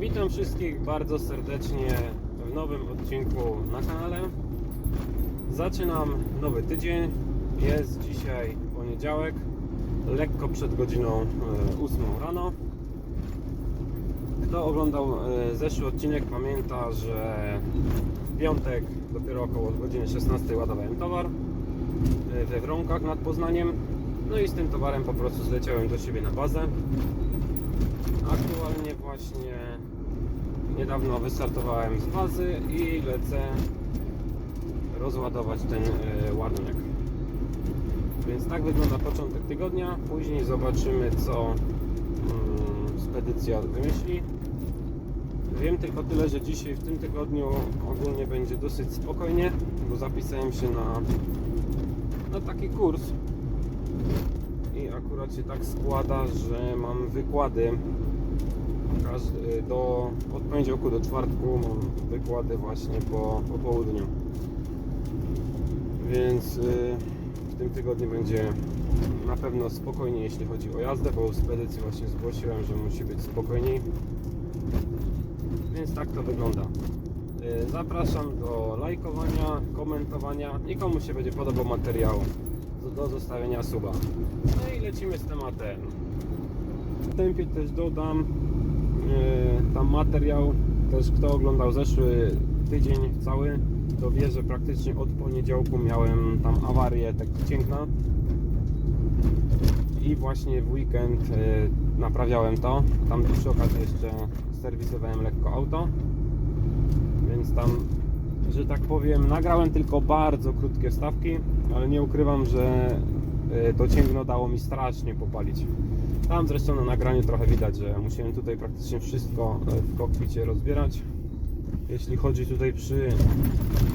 Witam wszystkich bardzo serdecznie w nowym odcinku na kanale. Zaczynam nowy tydzień. Jest dzisiaj poniedziałek, lekko przed godziną e, 8 rano. Kto oglądał e, zeszły odcinek pamięta, że w piątek dopiero około godziny 16 ładowałem towar e, we Wronkach nad Poznaniem. No i z tym towarem po prostu zleciałem do siebie na bazę. Aktualnie właśnie niedawno wystartowałem z bazy i lecę rozładować ten e, ładunek. Więc tak wygląda początek tygodnia. Później zobaczymy co mm, spedycja wymyśli. Wiem tylko tyle, że dzisiaj w tym tygodniu ogólnie będzie dosyć spokojnie, bo zapisałem się na, na taki kurs akurat się tak składa, że mam wykłady. Do, od poniedziałku do czwartku mam wykłady właśnie po, po południu. Więc y, w tym tygodniu będzie na pewno spokojniej jeśli chodzi o jazdę, bo w spedycji właśnie zgłosiłem, że musi być spokojniej. Więc tak to wygląda. Y, Zapraszam do lajkowania, komentowania i komu się będzie podobał materiał do, zostawienia suba. No i lecimy z tematem. W tempie też dodam yy, tam materiał, też kto oglądał zeszły tydzień cały, to wie, że praktycznie od poniedziałku miałem tam awarię tak cięgna i właśnie w weekend yy, naprawiałem to. Tam przy okazji jeszcze serwisowałem lekko auto, więc tam, że tak powiem, nagrałem tylko bardzo krótkie wstawki, ale nie ukrywam, że yy, to cięgno dało mi strasznie popalić. Tam zresztą na nagraniu trochę widać, że musiałem tutaj praktycznie wszystko e, w kokpicie rozbierać. Jeśli chodzi tutaj przy,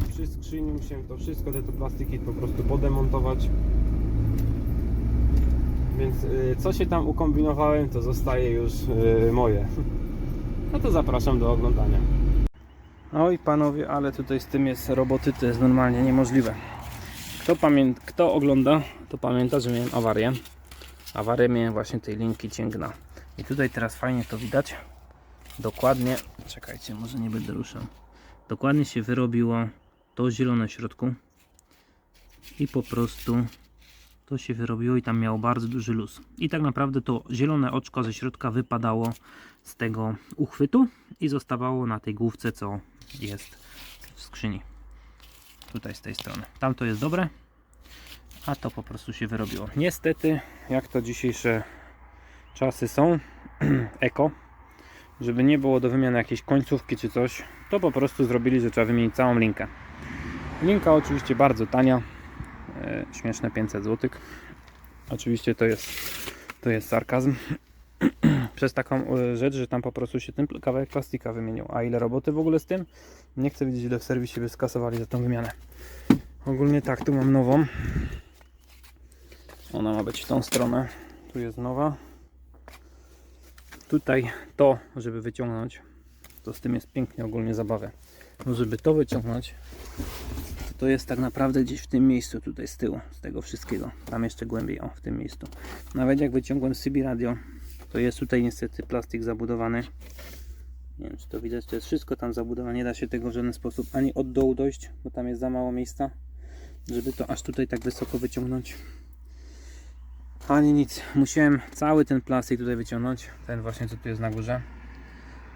przy skrzyni, musiałem to wszystko, te tu plastiki po prostu podemontować. Więc y, co się tam ukombinowałem, to zostaje już moje. No to zapraszam do oglądania. Oj panowie, ale tutaj z tym jest roboty, to jest normalnie niemożliwe. Kto, pamię... Kto ogląda, to pamięta, że miałem awarię. Awarię miałem właśnie tej linki cięgna. I tutaj teraz fajnie to widać. Dokładnie, czekajcie, może nie będę ruszał. Dokładnie się wyrobiło to zielone w środku. I po prostu to się wyrobiło i tam miało bardzo duży luz. I tak naprawdę to zielone oczko ze środka wypadało z tego uchwytu i zostawało na tej główce, co jest w skrzyni. Tutaj z tej strony. Tam to jest dobre, a to po prostu się wyrobiło. Niestety, jak to dzisiejsze czasy są, eko, żeby nie było do wymiany jakiejś końcówki czy coś, to po prostu zrobili, że trzeba wymienić całą linkę. Linka oczywiście bardzo tania, e, śmieszne 500 zł. Oczywiście to jest, to jest sarkazm. Przez taką e, rzecz, że tam po prostu się ten kawałek plastika wymienił. A ile roboty w ogóle z tym? Nie chcę wiedzieć ile w serwisie by skasowali za tą wymianę. Ogólnie tak, tu mam nową. Ona ma być w tą stronę. Tu jest nowa. Tutaj to, żeby wyciągnąć, to z tym jest pięknie ogólnie zabawę. No żeby to wyciągnąć, to jest tak naprawdę gdzieś w tym miejscu, tutaj z tyłu, z tego wszystkiego. Tam jeszcze głębiej, o, w tym miejscu. Nawet jak wyciągłem CB radio, to jest tutaj niestety plastik zabudowany. Nie wiem, czy to widać, to jest wszystko tam zabudowane. Nie da się tego w żaden sposób ani od dołu dojść, bo tam jest za mało miejsca, żeby to aż tutaj tak wysoko wyciągnąć. Ani nic. Musiałem cały ten plastik tutaj wyciągnąć. Ten właśnie, co tu jest na górze.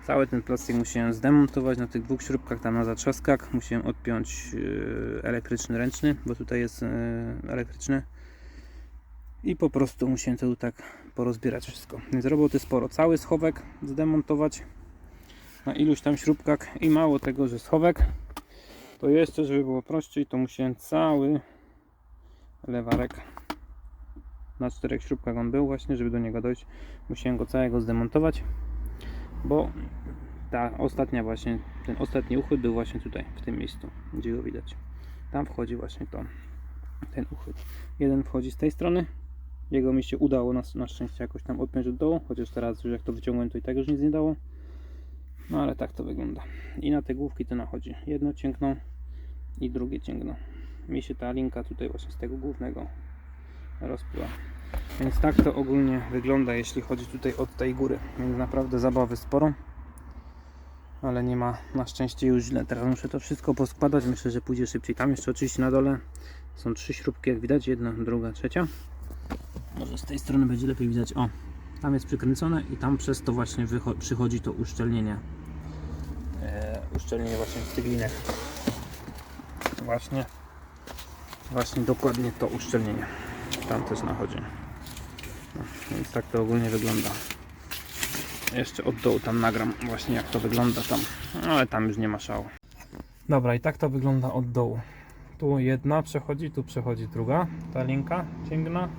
Cały ten plastik musiałem zdemontować na tych dwóch śrubkach tam na zatrzaskach. Musiałem odpiąć yy, elektryczny ręczny, bo tutaj jest yy, elektryczny. I po prostu musiałem to tak porozbierać wszystko. Więc roboty sporo. Cały schowek zdemontować na iluś tam śrubkach i mało tego, że schowek to jeszcze, żeby było prościej, to musiałem cały lewarek na czterech śrubkach on był właśnie, żeby do niego dojść musiałem go całego zdemontować bo ta ostatnia właśnie, ten ostatni uchwyt był właśnie tutaj, w tym miejscu, gdzie go widać. Tam wchodzi właśnie to, ten uchwyt. Jeden wchodzi z tej strony, jego mi się udało na, na szczęście jakoś tam odpiąć od dołu, chociaż teraz już jak to wyciągłem to i tak już nic nie dało. No ale tak to wygląda. I na te główki to nachodzi jedno cięgno i drugie cięgno. Mi się ta linka tutaj właśnie z tego głównego rozpiła. Więc tak to ogólnie wygląda, jeśli chodzi tutaj od tej góry. Więc naprawdę zabawy sporo. ale nie ma na szczęście już źle. Teraz muszę to wszystko poskładać. Myślę, że pójdzie szybciej. Tam jeszcze oczywiście na dole są trzy śrubki, jak widać. Jedna, druga, trzecia. Może z tej strony będzie lepiej widać. O, tam jest przykręcone i tam przez to właśnie przychodzi to uszczelnienie. E, uszczelnienie właśnie w tych linek. Właśnie, właśnie dokładnie to uszczelnienie. Tam też nachodzi. No, więc tak to ogólnie wygląda. Jeszcze od dołu tam nagram właśnie jak to wygląda tam. No, Ale tam już nie ma szału. Dobra i tak to wygląda od dołu. Tu jedna przechodzi, tu przechodzi druga. Ta linka cięgna.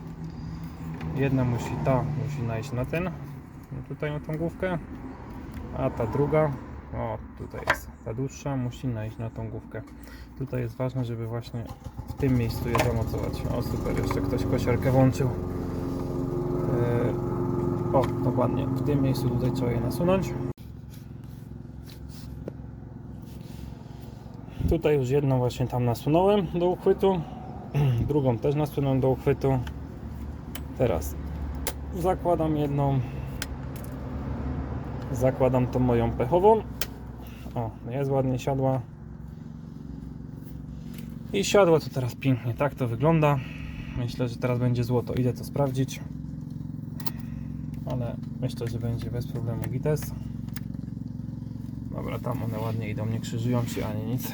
Jedna musi, ta musi najść na ten. no Tutaj na tą główkę. A ta druga, o tutaj jest, ta dłuższa musi najść na tą główkę. Tutaj jest ważne, żeby właśnie w tym miejscu je zamocować. O super, jeszcze ktoś kosiarkę włączył. Yy, o, dokładnie. W tym miejscu tutaj trzeba je nasunąć. Tutaj już jedną właśnie tam nasunąłem do uchwytu. Drugą też nasunąłem do uchwytu. Teraz zakładam jedną. Zakładam tą moją pechową. O, jest ładnie siadła. I siadło to teraz pięknie. Tak to wygląda. Myślę, że teraz będzie złoto. Idę to sprawdzić ale myślę, że będzie bez problemu gites. Dobra, tam one ładnie idą, nie krzyżują się ani nic.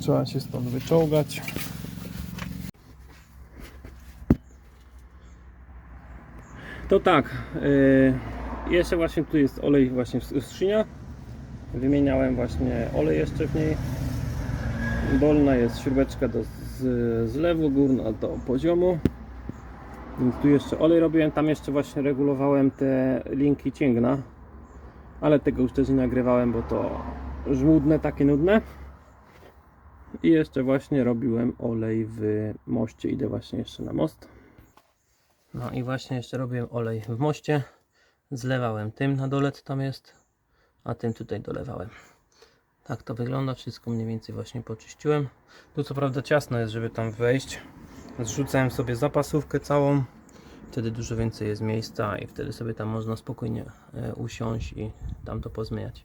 Trzeba się stąd wyczołgać. To tak, yy, jeszcze właśnie tu jest olej właśnie w skrzynia. Wymieniałem właśnie olej jeszcze w niej. Dolna jest śrubeczka do z- zlewu, górna do poziomu. Więc tu jeszcze olej robiłem, tam jeszcze właśnie regulowałem te linki cięgna. Ale tego już też nie nagrywałem, bo to żmudne, takie nudne. I jeszcze właśnie robiłem olej w moście. Idę właśnie jeszcze na most. No i właśnie jeszcze robiłem olej w moście. Zlewałem tym na dole, co tam jest, a tym tutaj dolewałem. Tak to wygląda, wszystko mniej więcej właśnie poczyściłem. Tu co prawda ciasno jest, żeby tam wejść. Zrzucałem sobie zapasówkę całą. Wtedy dużo więcej jest miejsca i wtedy sobie tam można spokojnie e, usiąść i tam to pozmieniać.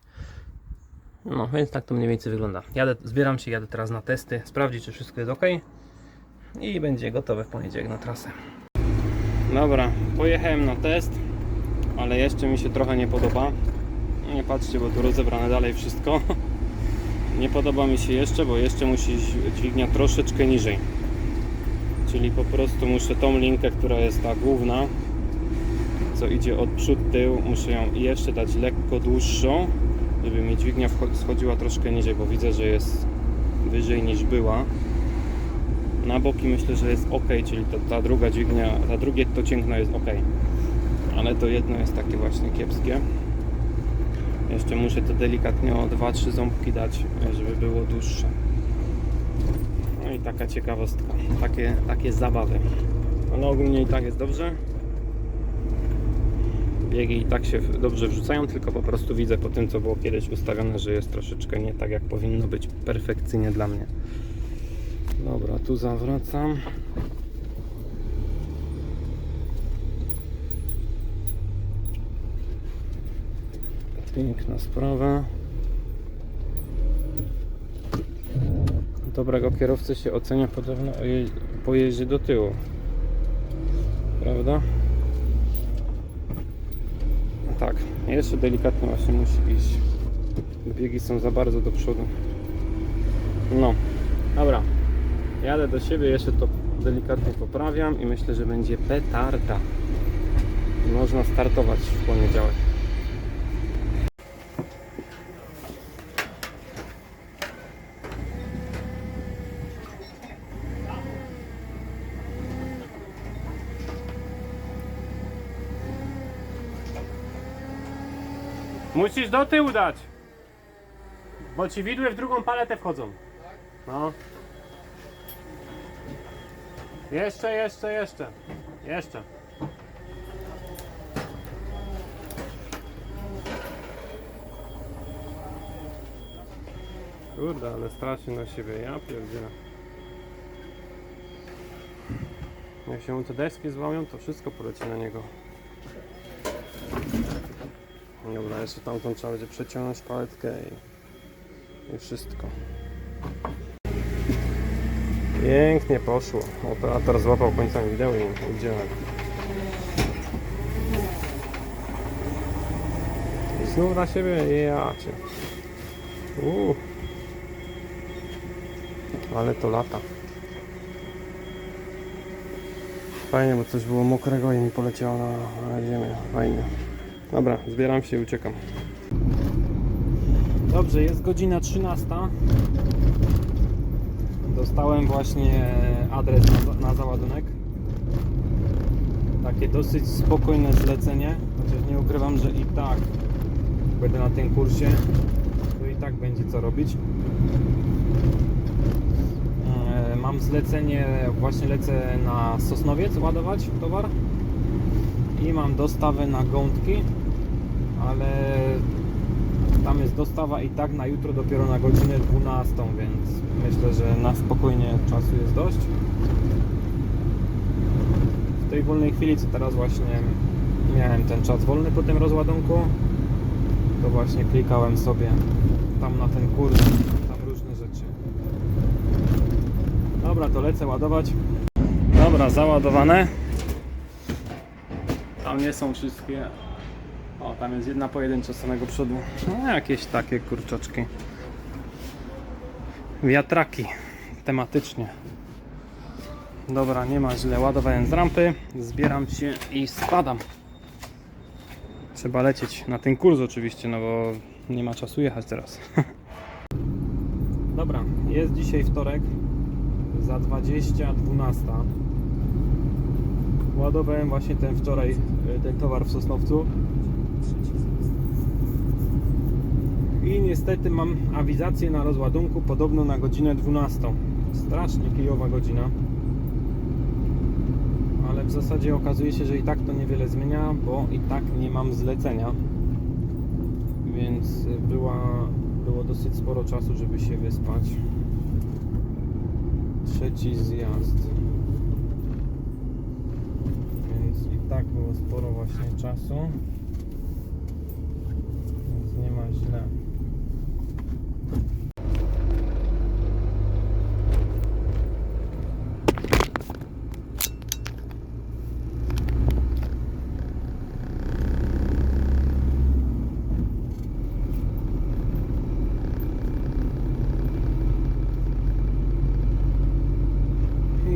No, więc tak to mniej więcej wygląda. Jadę, zbieram się, jadę teraz na testy, sprawdzić czy wszystko jest ok i będzie gotowe w poniedziałek na trasę. Dobra, pojechałem na test, ale jeszcze mi się trochę nie podoba. Nie patrzcie, bo tu rozebrane dalej wszystko. Nie podoba mi się jeszcze, bo jeszcze musi dźwignia troszeczkę niżej. Czyli po prostu muszę tą linkę, która jest ta główna, co idzie od przód tył, muszę ją jeszcze dać lekko dłuższą, żeby mi dźwignia schodziła troszkę niżej, bo widzę, że jest wyżej niż była. Na boki myślę, że jest ok, czyli ta druga dźwignia, ta drugie to cięgno jest ok. Ale to jedno jest takie właśnie kiepskie. Jeszcze muszę to delikatnie o 2-3 ząbki dać, żeby było dłuższe. No i taka ciekawostka, takie, takie zabawy. Ale ogólnie i tak jest dobrze. Biegi i tak się dobrze wrzucają, tylko po prostu widzę po tym, co było kiedyś ustawione, że jest troszeczkę nie tak, jak powinno być perfekcyjnie dla mnie. Dobra, tu zawracam. Piękna sprawa. Dobrego kierowcę się ocenia podobno po do tyłu. Prawda? Tak, jeszcze delikatnie właśnie musi iść. Biegi są za bardzo do przodu. No, dobra. Jadę do siebie, jeszcze to delikatnie poprawiam i myślę, że będzie petarda. Można startować w poniedziałek. Musisz do tyłu dać. Bo ci widły w drugą paletę wchodzą. No. Jeszcze, jeszcze, jeszcze. Jeszcze. Kurde, ale strasznie na siebie. Ja pierdzielę. Jak się mu te deski złamią, to wszystko poleci na niego. Dobra, jeszcze tamtą trzeba będzie przeciągnąć paletkę i, i wszystko. Pięknie poszło. Operator złapał końcami wideł i udzielał. I znów na siebie? Ja cię. Uuu. Ale to lata. Fajnie, bo coś było mokrego i mi poleciało na, na ziemię. Fajnie. Dobra, zbieram się i uciekam. Dobrze, jest godzina 13. Dostałem właśnie adres na, na załadunek. Takie dosyć spokojne zlecenie, chociaż nie ukrywam, że i tak będę na tym kursie, to i tak będzie co robić. E, Mam zlecenie, właśnie lecę na Sosnowiec ładować towar i mam dostawę na gątki, ale tam jest dostawa i tak na jutro dopiero na godzinę 12, więc myślę, że na spokojnie czasu jest dość. W tej wolnej chwili, co teraz właśnie miałem ten czas wolny po tym rozładunku, to właśnie klikałem sobie tam na ten kurs, tam różne rzeczy. Dobra, to lecę ładować. Dobra, załadowane. Tam nie są wszystkie. O, tam jest jedna pojedyncza z samego przodu. No, jakieś takie kurczaczki. Wiatraki tematycznie. Dobra, nie ma źle. Ładowałem z rampy, zbieram się i spadam. Trzeba lecieć na ten kurs oczywiście, no bo nie ma czasu jechać teraz. Dobra, jest dzisiaj wtorek za 20.12. Ładowałem właśnie ten wczoraj y, ten towar w Sosnowcu. I niestety mam awizację na rozładunku podobno na godzinę 12. Strasznie kijowa godzina. Ale w zasadzie okazuje się, że i tak to niewiele zmienia, bo i tak nie mam zlecenia. Więc była, było dosyć sporo czasu, żeby się wyspać. Trzeci zjazd. Więc i tak było sporo właśnie czasu. Źle.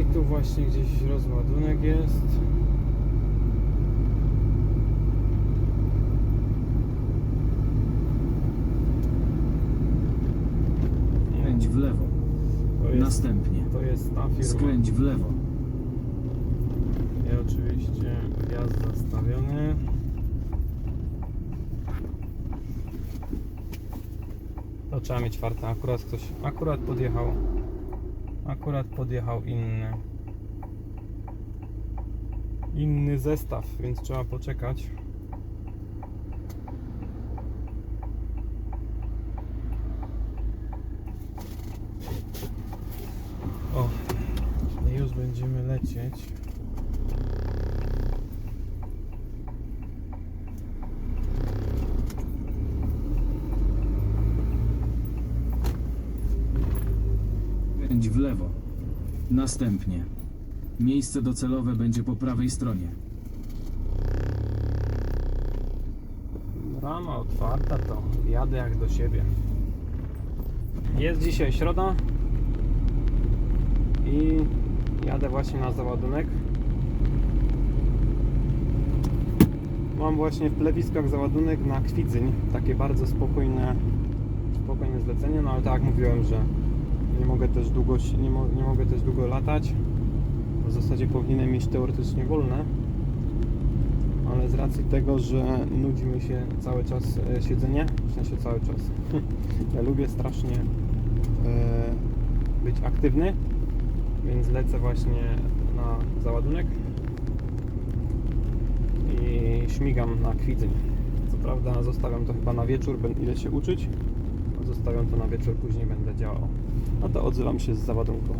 I tu właśnie gdzieś rozładunek jest. Skręć w lewo. To jest, Następnie. to jest ta firma. Skręć w lewo. I oczywiście wjazd zastawiony. To trzeba mieć czwarte. Akurat ktoś, akurat podjechał. Akurat podjechał inny. Inny zestaw, więc trzeba poczekać. O, już będziemy lecieć. Skręć w lewo. Następnie. Miejsce docelowe będzie po prawej stronie. Brama otwarta to jadę jak do siebie. Jest dzisiaj środa i jadę właśnie na załadunek. Mam właśnie w plewiskach załadunek na Kwidzyń. Takie bardzo spokojne, spokojne zlecenie, no ale tak jak mówiłem, że nie mogę też długo, nie, mo, nie mogę też długo latać. W zasadzie powinienem mieć teoretycznie wolne ale z racji tego, że nudzi mi się cały czas e, siedzenie, w sensie cały czas, ja lubię strasznie e, być aktywny, więc lecę właśnie na załadunek i śmigam na kwidzeń. Co prawda zostawiam to chyba na wieczór, będę idę się uczyć, zostawiam to na wieczór, później będę działał. No to odzywam się z załadunką.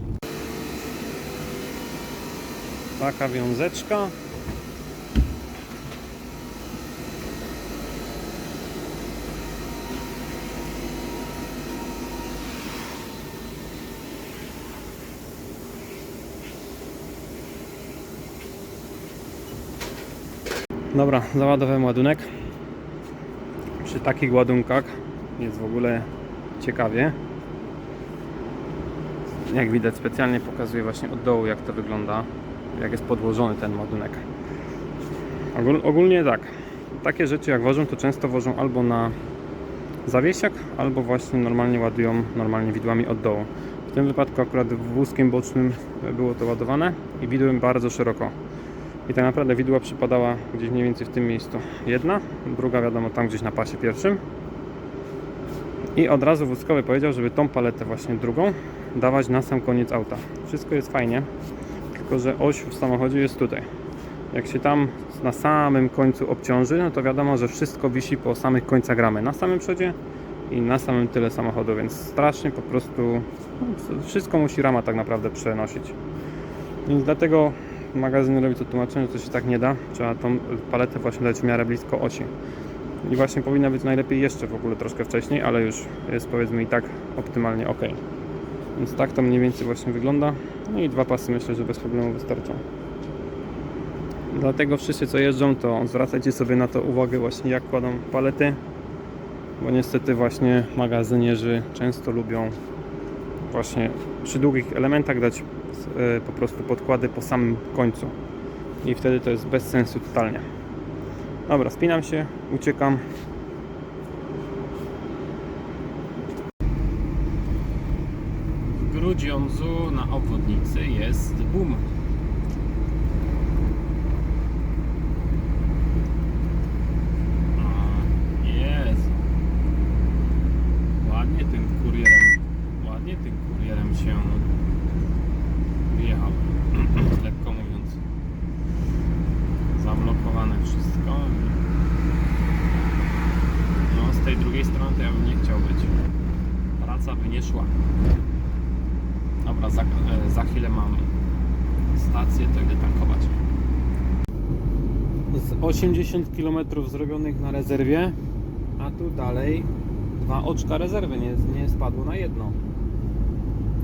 Taka wiązeczka. Dobra, załadowałem ładunek. Przy takich ładunkach jest w ogóle ciekawie. Jak widać specjalnie pokazuję właśnie od dołu jak to wygląda, jak jest podłożony ten ładunek. Ogól, ogólnie tak, takie rzeczy jak wożą to często wożą albo na zawiesiak, albo właśnie normalnie ładują normalnie widłami od dołu. W tym wypadku akurat wózkiem bocznym było to ładowane i widłem bardzo szeroko. I tak naprawdę widła przypadała gdzieś mniej więcej w tym miejscu. Jedna, druga wiadomo tam gdzieś na pasie pierwszym. I od razu wózkowy powiedział, żeby tą paletę właśnie drugą dawać na sam koniec auta. Wszystko jest fajnie, tylko że oś w samochodzie jest tutaj. Jak się tam na samym końcu obciąży, no to wiadomo, że wszystko wisi po samych końcach ramy. Na samym przodzie i na samym tyle samochodu, więc strasznie po prostu no, wszystko musi rama tak naprawdę przenosić. Więc dlatego magazynerowi to tłumaczyłem, że to się tak nie da. Trzeba tą paletę właśnie dać w miarę blisko osi. I właśnie powinna być najlepiej jeszcze w ogóle troszkę wcześniej, ale już jest powiedzmy i tak optymalnie ok. Więc tak to mniej więcej właśnie wygląda. No i dwa pasy myślę, że bez problemu wystarczą. Dlatego wszyscy co jeżdżą, to zwracajcie sobie na to uwagę właśnie jak kładą palety, bo niestety właśnie magazynierzy często lubią właśnie przy długich elementach dać po prostu podkłady po samym końcu i wtedy to jest bez sensu totalnie. Dobra, spinam się, uciekam. Grudziądzu na obwodnicy jest boom. O, Jezu. Ładnie tym kurierem, ładnie tym kurierem się wjechał. Lekko mówiąc. Zablokowane wszystko. No z tej drugiej strony to ja bym nie chciał być. Praca by nie szła. Dobra, za, e, za chwilę mam stację, to idę tankować. Z 80 km zrobionych na rezerwie, a tu dalej dwa oczka rezerwy nie, nie spadło na jedno.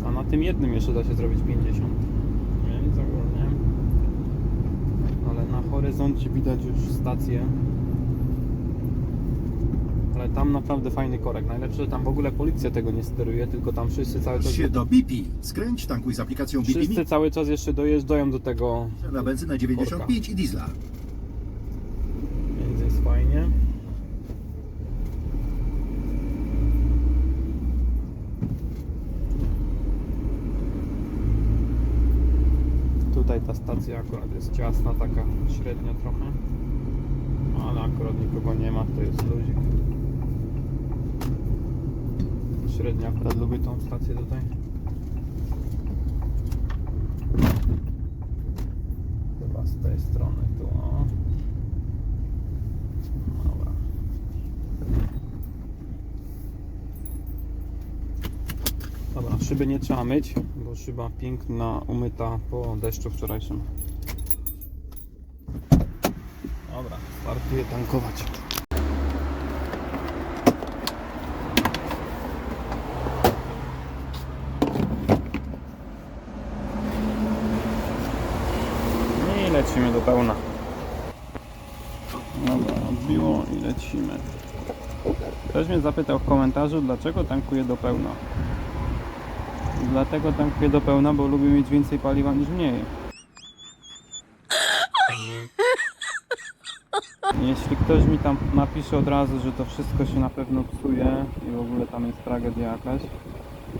A na tym jednym jeszcze da się zrobić 50. Więc ogólnie. Ale na horyzoncie widać już stację. Ale tam naprawdę fajny korek. Najlepsze, że tam w ogóle policja tego nie steruje, tylko tam wszyscy cały czas. się do BP. Skręć, tankuj z aplikacją BP Wszyscy cały czas jeszcze dojeżdżają do tego, na benzynę 95 i diesla. więc jest fajnie. Tutaj ta stacja akurat jest ciasna, taka średnia trochę. Ale akurat nikogo nie ma, to jest luzik. Średnio akurat lubię tą stację tutaj. Chyba z tej strony tu, o. Dobra. Dobra, szyby nie trzeba myć, bo szyba piękna, umyta po deszczu wczorajszym. Dobra, startuję tankować. I lecimy do pełna. Dobra, odbiło i lecimy. Ktoś mnie zapytał w komentarzu, dlaczego tankuję do pełna. Dlatego tankuję do pełna, bo lubię mieć więcej paliwa niż mniej. Jeśli ktoś mi tam napisze od razu, że to wszystko się na pewno psuje i w ogóle tam jest tragedia jakaś,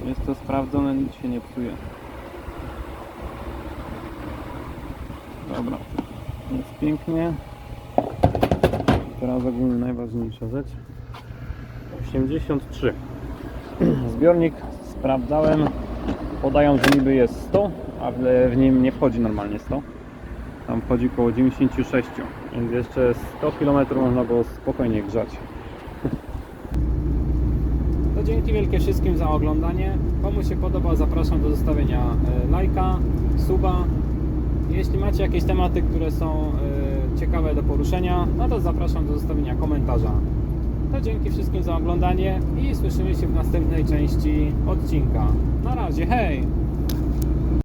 jest to sprawdzone, nic się nie psuje. Dobra, jest pięknie. Teraz ogólnie najważniejsza rzecz. 83. Zbiornik sprawdzałem. Podają, że niby jest 100, ale w nim nie wchodzi normalnie 100. Tam wchodzi około 96, więc jeszcze 100 km można było spokojnie grzać. To dzięki wielkie wszystkim za oglądanie. Komu się podoba, zapraszam do zostawienia e, lajka, suba. Jeśli macie jakieś tematy, które są e, ciekawe do poruszenia, no to zapraszam do zostawienia komentarza. To dzięki wszystkim za oglądanie i słyszymy się w następnej części odcinka. Na razie, hej!